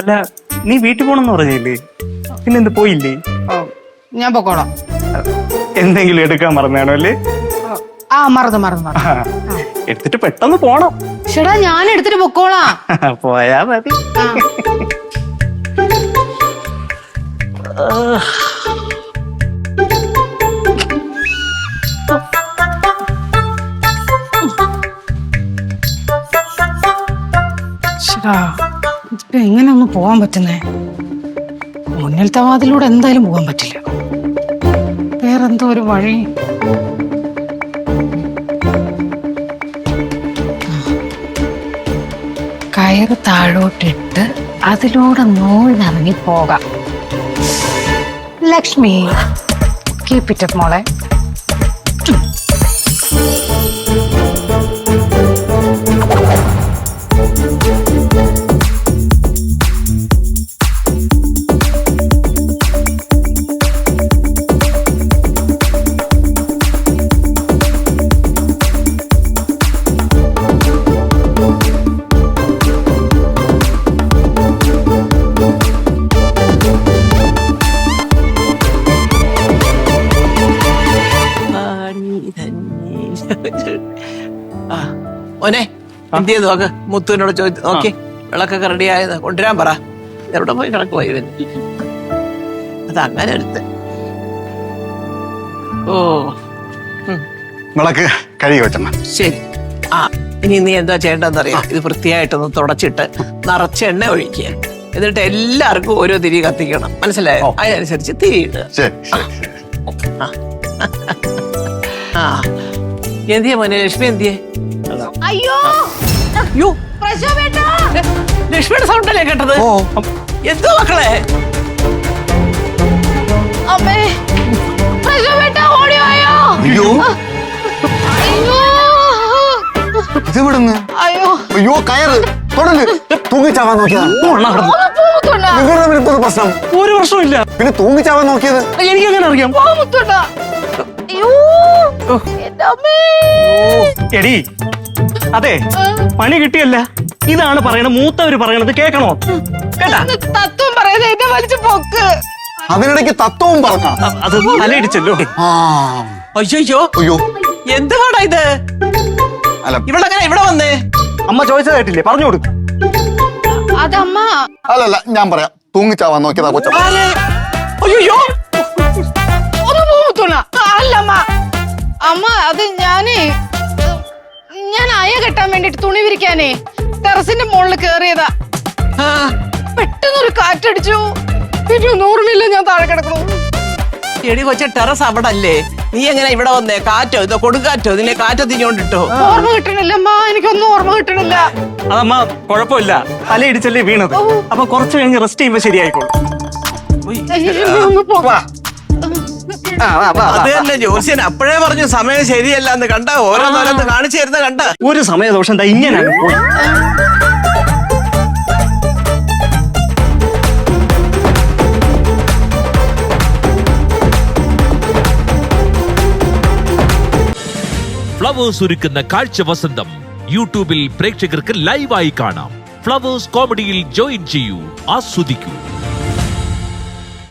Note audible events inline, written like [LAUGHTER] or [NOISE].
അല്ല നീ വീട്ടിൽ പോണെന്ന് പറഞ്ഞില്ലേ? പിന്നെ എന്ത് പോയില്ലേ? ഓ, ഞാൻ പൊക്കോളാം. എന്തെങ്കിലും എടുക്കാൻ മറന്നാണോ അല്ലേ? ആ മറന്നു മറന്നു മറന്നു. ആ, എടുത്തിട്ട് പെട്ടെന്ന് പോണം. ചേടാ ഞാൻ എടുത്തിട്ട് പൊക്കോളാം. [LAUGHS] പോയാ മതി. ആ. ശ്ശടാ, ഇതിപ്പോ എങ്ങനെ ഒന്ന് പോവാൻ പറ്റുന്നേ? മുന്നിലത്തെ വാതിലൂടെ എന്തായാലും പോകാൻ പറ്റില്ല. വേറെന്തോ ഒരു വഴി. കയറ് താഴോട്ടിട്ട് അതിലൂടെ നൂഴിനിറങ്ങി പോകാം. ലക്ഷ്മി കീപ്പിറ്റപ്പ് മോളെ. മോനെ എന്ത് ചെയ്ത്? നോക്ക് മുത്തുവിനോട് ചോദിച്ചു. നോക്കി വിളക്കൊക്കെ റെഡി ആയത് കൊണ്ടുവരാൻ പറ. എവിടെ പോയി കിടക്ക് പോയി വരുന്നു അത് അങ്ങനെ എടുത്ത്. ഓ. ഉം, വിളക്ക് കഴുകി വെച്ചമ്മ ശരി. ആ ഇനി നീ എന്താ ചെയ്യേണ്ടതെന്ന് ചെയ്യേണ്ടതെന്നറിയാം ഇത് വൃത്തിയായിട്ടൊന്ന് തുടച്ചിട്ട് നിറച്ച് എണ്ണ ഒഴിക്കുക. എന്നിട്ട് എല്ലാവർക്കും ഓരോ തിരി കത്തിക്കണം. മനസ്സിലായോ? അതിനനുസരിച്ച് തിരി ഇടുക. ശരി ശരി ശരി. ആ. എന്തിയെ മോനെ? ലക്ഷ്മി എന്തിയെ? അയ്യോ! യോ. പ്രശോഭേട്ടാ ലക്ഷ്മിയുടെ സൗണ്ട് അല്ലേ കേട്ടത്? ഓ. എന്തോ മക്കളെ? അമ്മേ പ്രശോഭേട്ടാ ഓടി വായോ. അയ്യോ. അയ്യോ. ഇത് ഇവിടുന്ന് അയ്യോ. അയ്യോ കയറ്. തൊടൽ. തൂങ്ങിച്ചാവാൻ നോക്കിയതാ. ഒന്ന് പോമുത്തുണ്ട നിങ്ങളുടെ തമ്മിൽ ഇപ്പൊ പ്രശ്നം. ഒരു പ്രശ്നമില്ല പിന്നെ തൂങ്ങിച്ചാവാൻ നോക്കിയത്? എനിക്ക് എങ്ങനെ അറിയാം. പോമുത്തുണ്ട അയ്യോ. എന്റെ അമ്മേ. എടി അതെ പണി കിട്ടിയല്ല. ഇതാണ് പറയണത് മൂത്തവര് പറയണത് കേക്കണോ കേട്ടാ? തത്വം പറയുന്നത് എന്നെ വലിച്ചു പൊക്ക്. അതിനിടയ്ക്ക് തത്വവും പറഞ്ഞ. അത് തലയിടിച്ചല്ലോ. അയ്യോ അയ്യോ. എന്തുവാടാ ഇത്? അല്ല. ഇവളെങ്ങനെ ഇവിടെ വന്നേ? അമ്മ ചോദിച്ചതായിട്ടില്ലേ പറഞ്ഞു കൊടുക്കും. അതമ്മ. അല്ലല്ല ഞാൻ പറയാം. തൂങ്ങിച്ചാവാൻ നോക്കിയതാ കൊച്ചു അയ്യോ തുണി വിരിക്കാനേ. ടെറസിന്റെ മുകളിൽ കേറിയതാ. പെട്ടെന്നൊരു കാറ്റടിച്ചു. പിന്നെ ഒന്നും ഓർമ്മയില്ല ഞാൻ താഴെ കിടക്കണു എടി കൊച്ച ടെറസ് അവിടെ അല്ലേ നീ എങ്ങനെ ഇവിടെ വന്നേ? കാറ്റോ? ഇതോ കൊടുക്കാറ്റോ നിന്നെ കാറ്റോ തിരിഞ്ഞോണ്ടിട്ടോ? ഓർമ്മ കിട്ടണില്ല അമ്മ. എനിക്കൊന്നും ഓർമ്മ കിട്ടണില്ല. അതമ്മ കുഴപ്പമില്ല. തലയിടിച്ചല്ലേ വീണത്. അപ്പൊ കുറച്ച് കഴിഞ്ഞ് റെസ്റ്റ് ചെയ്യുമ്പോ ശരിയായിക്കോളൂ. അത്. തന്നെ ജോസ്യൻ അപ്പോഴേ പറഞ്ഞു സമയം ശരിയല്ല എന്ന് കണ്ട ഓരോന്നോരോന്ന് കാണിച്ചു തരുന്ന കണ്ട. ഒരു സമയദോഷം എന്താ ഇങ്ങനെ ഫ്ലവേഴ്സ് ഒരുക്കുന്ന കാഴ്ച വസന്തം. യൂട്യൂബിൽ പ്രേക്ഷകർക്ക് ലൈവായി കാണാം. ഫ്ലവേഴ്സ് കോമഡിയിൽ ജോയിൻ ചെയ്യൂ. ആസ്വദിക്കൂ.